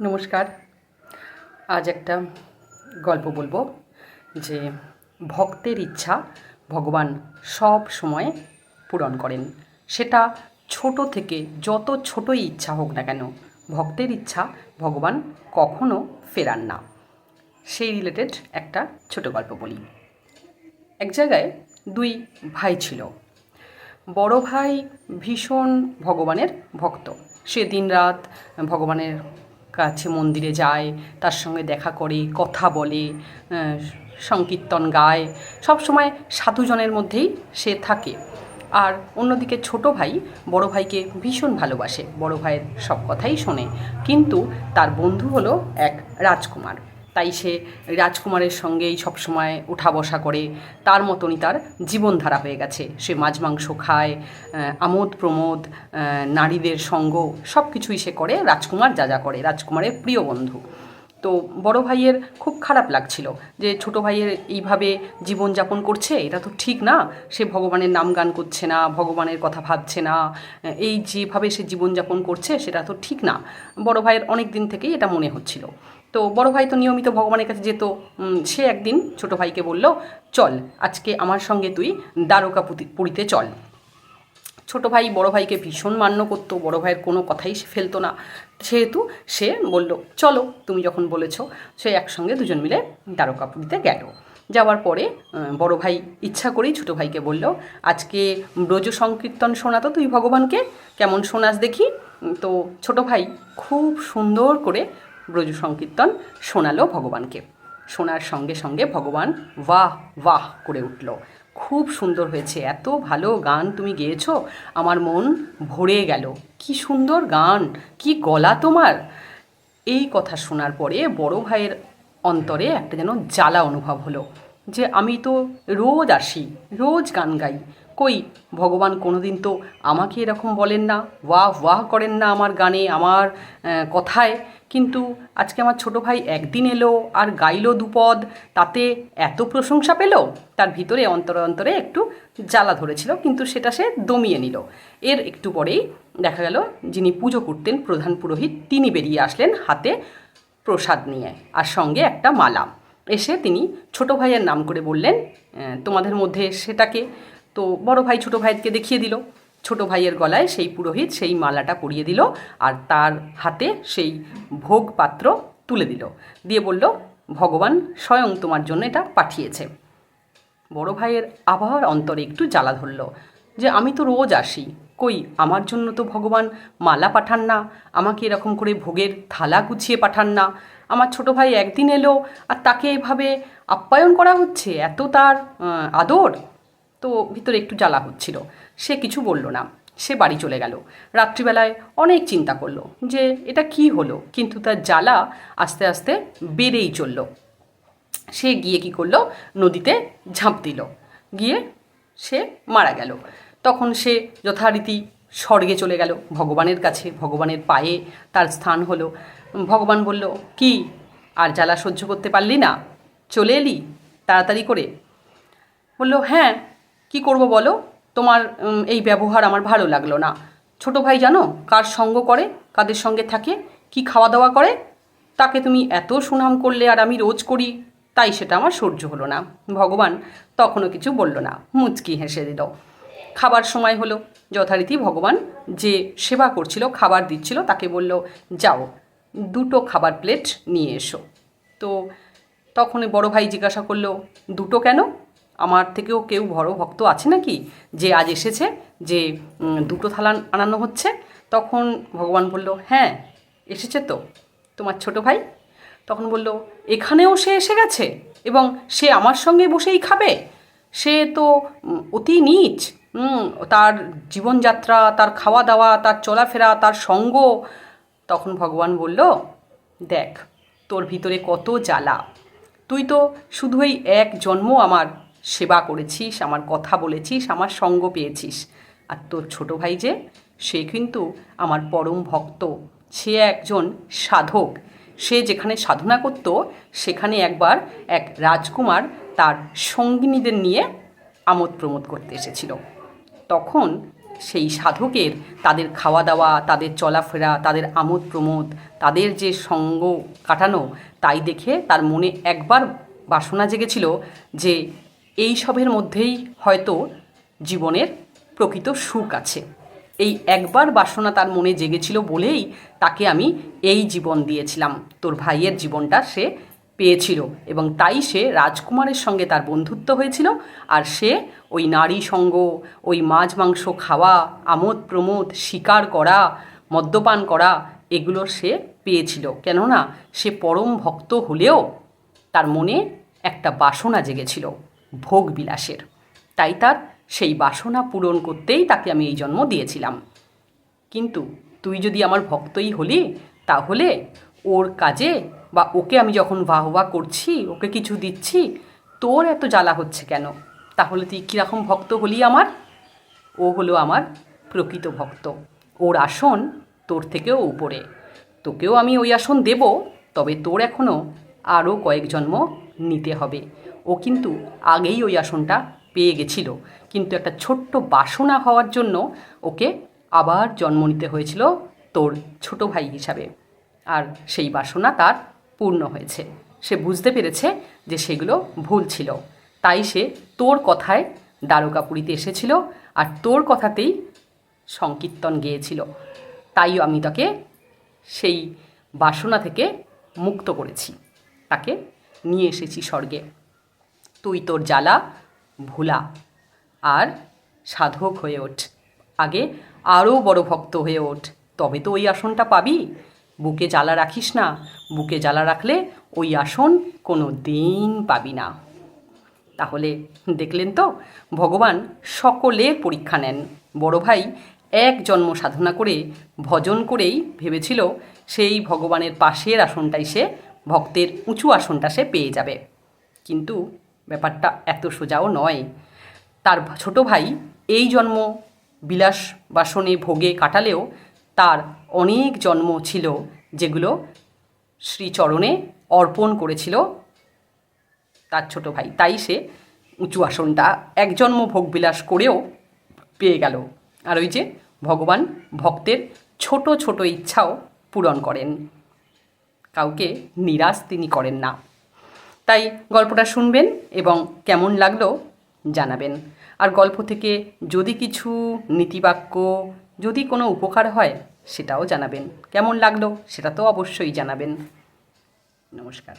নমস্কার। আজ একটা গল্প বলব যে ভক্তের ইচ্ছা ভগবান সব সময় পূরণ করেন। সেটা ছোট থেকে যত ছোটই ইচ্ছা হোক না কেন, ভক্তের ইচ্ছা ভগবান কখনো ফেরান না। সেই রিলেটেড একটা ছোট গল্প বলি। এক জায়গায় দুই ভাই ছিল। বড় ভাই ভীষণ ভগবানের ভক্ত। সে দিনরাত ভগবানের কাছে মন্দিরে যায়, তার সঙ্গে দেখা করে, কথা বলে সংকীর্তন গায়। সবসময় সাধুজনের মধ্যেই সে থাকে। আর অন্যদিকে ছোট ভাই বড় ভাইকে ভীষণ ভালোবাসে, বড় ভাইয়ের সব কথাই শোনে। কিন্তু তার বন্ধু হলো এক রাজকুমার। তাই সে রাজকুমারের সঙ্গেই সবসময় উঠা বসা করে। তার মতনই তার জীবনধারা হয়ে গেছে। সে মাছ মাংস খায় আমোদ প্রমোদ নারীদের সঙ্গ সব কিছুই সে করে, রাজকুমার যা যা করে, রাজকুমারের প্রিয় বন্ধু। তো বড় ভাইয়ের খুব খারাপ লাগছিল যে ছোট ভাইয়ের এইভাবে জীবনযাপন করছে, এটা তো ঠিক না। সে ভগবানের নাম গান করছে না, ভগবানের কথা ভাবছে না এই যেভাবে সে জীবনযাপন করছে, সেটা তো ঠিক না। বড় ভাইয়ের অনেক দিন থেকেই এটা মনে হচ্ছিল। তো বড় ভাই তো নিয়মিত ভগবানের কাছে যেত সে একদিন ছোট ভাইকে বলল, চল, আজকে আমার সঙ্গে তুই দ্বারকা পুরীতে চল। ছোট ভাই বড় ভাইকে ভীষণ মান্য করতো, বড় ভাইয়ের কোনো কথাই সে ফেলতো না। সেহেতু সে বলল, চলো, তুমি যখন বলেছ, সে একসঙ্গে দুজন মিলে দ্বারকা দ্বারকাপুরীতে গেল। যাওয়ার পরে বড় ভাই ইচ্ছা করেই ছোট ভাইকে বলল, আজকে ব্রজ সংকীর্তন শোনাতো তুই ভগবানকে, কেমন শোনাস দেখি? তো ছোট ভাই খুব সুন্দর করে ব্রজ সংকীর্তন শোনালো ভগবানকে। শোনার সঙ্গে সঙ্গে ভগবান বাহ বাহ করে উঠল। খুব সুন্দর হয়েছে, এত ভালো গান তুমি গেয়েছো, আমার মন ভরে গেল। কি সুন্দর গান, কি গলা তোমার। এই কথা শোনার পরে বড় ভাইয়ের অন্তরে একটা যেন জ্বালা অনুভব হলো, যে আমি তো রোজ আসি, রোজ গান গাই কই? ভগবান কোনোদিন তো আমাকে এরকম বলেন না, ওয়াহ ওয়াহ করেন না আমার গানে, আমার কথায়। কিন্তু আজকে আমার ছোট ভাই একদিন এলো আর গাইলো দুপদ তাতে এত প্রশংসা পেল, তার ভিতরে অন্তরে অন্তরে একটু জ্বালা ধরেছিল, কিন্তু সেটা সে দমিয়ে নিল। এর একটু পরেই দেখা গেল যিনি পুজো করতেন প্রধান পুরোহিত, তিনি বেরিয়ে আসলেন হাতে প্রসাদ নিয়ে আর সঙ্গে একটা মালা। এসে তিনি ছোট ভাইয়ের নাম করে বললেন তোমাদের মধ্যে সেটাকে তো বড় ভাই ছোট ভাইকে দেখিয়ে দিল। ছোট ভাইয়ের গলায় সেই পুরোহিত সেই মালাটা পরিয়ে দিল আর তার হাতে সেই ভোগ পাত্র তুলে দিল। দিয়ে বলল, ভগবান স্বয়ং তোমার জন্য এটা পাঠিয়েছে। বড় ভাইয়ের আবার অন্তরে একটু জ্বালা ধরল যে, আমি তো রোজ আসি। কই, আমার জন্য তো ভগবান মালা পাঠান না, আমাকে এরকম করে ভোগের থালা গুছিয়ে পাঠান না। আমার ছোট ভাই একদিন এলো আর তাকে এভাবে আপ্যায়ন করা হচ্ছে, এত তার আদর? তো ভিতরে একটু জ্বালা হচ্ছিল। সে কিছু বলল না। সে বাড়ি চলে গেল। রাত্রিবেলায় অনেক চিন্তা করল যে এটা কি হলো? কিন্তু তার জ্বালা আস্তে আস্তে বেড়েই চলল। সে গিয়ে কি করল? নদীতে ঝাঁপ দিল। গিয়ে সে মারা গেল। তখন সে যথারীতি স্বর্গে চলে গেল। ভগবানের কাছে, ভগবানের পায়ে তার স্থান হলো। ভগবান বলল, কি, আর জ্বালা সহ্য করতে পারলি না? চলে এলি? তাড়াতাড়ি করে? বলল হ্যাঁ কি করব বলো? তোমার এই ব্যবহার আমার ভালো লাগল না। ছোট ভাই জানো, কার সঙ্গ করে, কাদের সঙ্গে থাকে, কি খাওয়া দাওয়া করে, তাকে তুমি এত সুনাম করলে আর আমি রোজ করি, তাই সেটা আমার সহ্য হলো না। ভগবান তখনও কিছু বলল না। মুচকি হেসে দিল। খাবার সময় হলো। যথারীতি ভগবান যে সেবা করছিল, খাবার দিচ্ছিল, তাকে বলল, যাও, দুটো খাবার প্লেট নিয়ে এসো। তো তখন বড় ভাই জিজ্ঞাসা করল, দুটো কেন? আমার থেকেও কেউ বড় ভক্ত আছে নাকি? যে আজ এসেছে, যে দুটো থালা আনানো হচ্ছে, তখন ভগবান বলল হ্যাঁ এসেছে তো, তোমার ছোট ভাই। তখন বলল, এখানেও সে এসে গেছে এবং সে আমার সঙ্গে বসেই খাবে। সে তো অতি নীচ তার জীবনযাত্রা, তার খাওয়া দাওয়া তার চলাফেরা, তার সঙ্গ। তখন ভগবান বলল, দেখ, তোর ভিতরে কত জ্বালা। তুই তো শুধু এই এক জন্ম আমার সেবা করেছিস, আমার কথা বলেছিস, আমার সঙ্গ পেয়েছিস। আর তোর ছোট ভাই যে, সে কিন্তু আমার পরম ভক্ত। সে একজন সাধক। সে যেখানে সাধনা করত, সেখানে একবার এক রাজকুমার তার সঙ্গিনীদের নিয়ে আমোদ প্রমোদ করতে এসেছিল। তখন সেই সাধকের তাদের খাওয়া দাওয়া, তাদের চলাফেরা, তাদের আমোদ প্রমোদ, তাদের যে সঙ্গ কাটানো, তাই দেখে তার মনে একবার বাসনা জেগেছিল যে এই সবের মধ্যেই হয়তো জীবনের প্রকৃত সুখ আছে। এই একবার বাসনা তার মনে জেগেছিল বলেই তাকে আমি এই জীবন দিয়েছিলাম। তোর ভাইয়ের জীবনটা সে পেয়েছিল এবং তাই সে রাজকুমারের সঙ্গে তার বন্ধুত্ব হয়েছিল আর সে ওই নারী সঙ্গ, ওই মাছ মাংস খাওয়া, আমোদ প্রমোদ শিকার করা, মদ্যপান করা, এগুলো সে পেয়েছিল। কেননা সে পরম ভক্ত হলেও তার মনে একটা বাসনা জেগেছিল। ভোগ বিলাসের তাই তার সেই বাসনা পূরণ করতেই তাকে আমি এই জন্ম দিয়েছিলাম। কিন্তু তুই যদি আমার ভক্তই হলি, তাহলে ওর কাজে বা ওকে আমি যখন বাহবা করছি, ওকে কিছু দিচ্ছি, তোর এত জ্বালা হচ্ছে কেন? তাহলে তুই কীরকম ভক্ত হলি আমার? ও হলো আমার প্রকৃত ভক্ত। ওর আসন তোর থেকেও উপরে। তোকেও আমি ওই আসন দেব, তবে তোর এখনও আরও কয়েক জন্ম নিতে হবে। ও কিন্তু আগেই ওই আসনটা পেয়ে গেছিল। কিন্তু একটা ছোট্ট বাসনা হওয়ার জন্য ওকে আবার জন্ম নিতে হয়েছিল তোর ছোট ভাই হিসাবে। আর সেই বাসনা তার পূর্ণ হয়েছে। সে বুঝতে পেরেছে যে সেগুলো ভুল ছিল। তাই সে তোর কথায় দ্বারকা দ্বারকাপুরীতে এসেছিল আর তোর কথাতেই সংকীর্তন গেয়েছিল। তাই আমি তাকে সেই বাসনা থেকে মুক্ত করেছি। তাকে নিয়ে এসেছি স্বর্গে। তুই তোর জ্বালা ভোলা আর সাধক হয়ে ওঠ। আগে আরও বড় ভক্ত হয়ে ওঠ। তবে তো ওই আসনটা পাবি। বুকে জ্বালা রাখিস না। বুকে জ্বালা রাখলে ওই আসন কোনো দিন পাবি না। তাহলে দেখলেন তো, ভগবান সকলের পরীক্ষা নেন। বড় ভাই এক জন্ম সাধনা করে, ভজন করেই ভেবেছিল সেই ভগবানের পাশের আসনটাই সে, ভক্তের উঁচু আসনটা সে পেয়ে যাবে। কিন্তু ব্যাপারটা এত সোজাও নয়। তার ছোট ভাই এই জন্ম বিলাস বাসনে ভোগে কাটালেও তার অনেক জন্ম ছিল যেগুলো শ্রীচরণে অর্পণ করেছিল তার ছোট ভাই। তাই সে উঁচু আসনটা এক জন্ম ভোগবিলাস করেও পেয়ে গেল। আর ওই যে ভগবান ভক্তের ছোট ছোট ইচ্ছাও পূরণ করেন। কাউকে নিরাশ তিনি করেন না। তাই গল্পটা শুনবেন এবং কেমন লাগল জানাবেন। আর গল্প থেকে যদি কিছু নীতিবাক্য, যদি কোনো উপকার হয় সেটাও জানাবেন। কেমন লাগল সেটা তো অবশ্যই জানাবেন। নমস্কার।